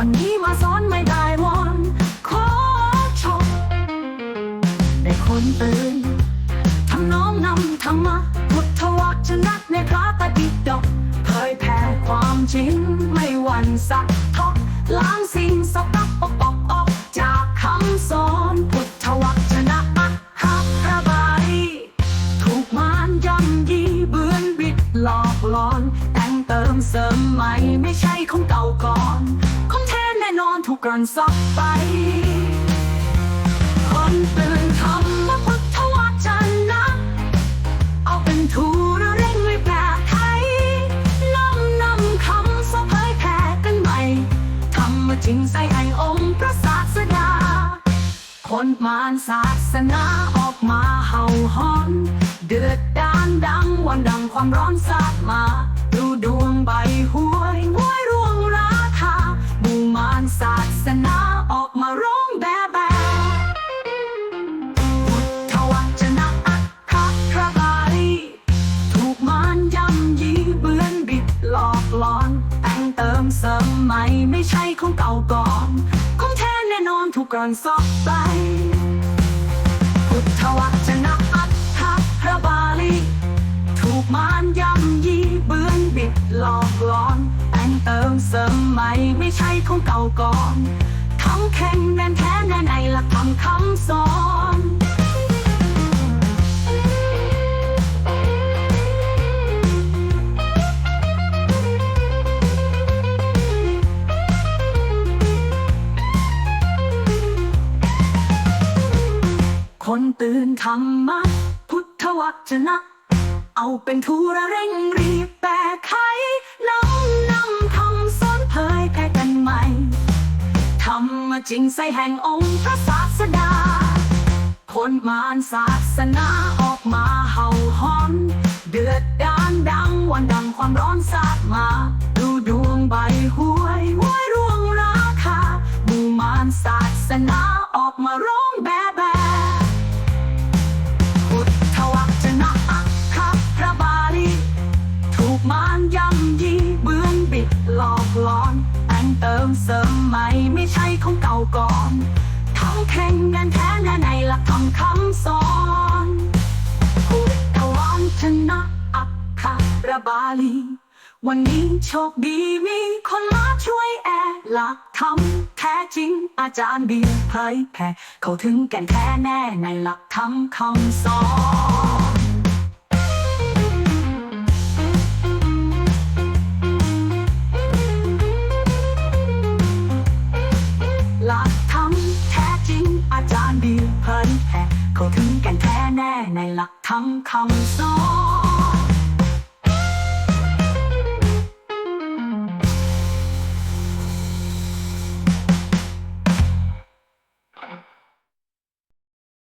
วันนี้มาสอนไม่ได้วอนขอชมได้คนตื่นทำน้อมนำธรรมะพุทธวัจนะในพระปฏิดกเผยแผ่ความจริงไม่หวันสักทอกล้างสิ่งสกปรกออกออกจากคำสอนพุทธวัจนะอัคคระบายถูกมารย่ำยีเบือนบิดหลอกหลอนแต่งเติมเสริมใหม่ไม่ใช่ของเก่าก่อน แน่นอนถูกกลั่นซับไป คนตื่นธรรมพุทธวจนะ เอาเป็นทูระเร่งไว้แปลไทยน้อมนำคำสะเผยแผ่กันใหม่ทำมาจริงใส่ให้องค์พระศาสดา คนมารศาสนาออกมาเห่าหอน เดือดดานดังวันดังความร้อนสาดมา ดูดวงใบหว ไม่ใช่ของเก่าก่อนของแท้แน่นอนถูกกลั่นซอกไป พุทธวจนะอัตถะพระบาลี ถูกมารย่ำยีเบือนบิดหลอกหลอนแต่งเติมเสริมใหม่ไม่ใช่ของเก่าก่อน ตื่นธรรมะ พุทธวจนะ เอาเป็นทูระเร่งรีบแปลไขน้อมนำคำสอนเผยแผ่กันใหม่ทำมาจริงใส่แห่งองค์พระศาสดาคนมารศาสนาออกมาเห่าหอน เดือดดานดังวันดังความร้อนสาดมา ดูดวงใบหวยหวยร่วงราคามูมารศาสนาออกมาร้องแบแบ มเสริมใหม่ไม่ใช่ของเก่าก่อนทั้งแข่งกันแท้แน่ในหลักธรรมคำสอนพุทธวจนะอัคคพระบาลี วันนี้โชคดีมีคนมาช่วยแอหลักธรรมแท้จริงอาจารย์เบียร์เผยแผ่เขาถึงแก่นแท้แน่ในหลักธรรมคำสอน ถึงกันแท้แน่ในหลักธรรมคำสอน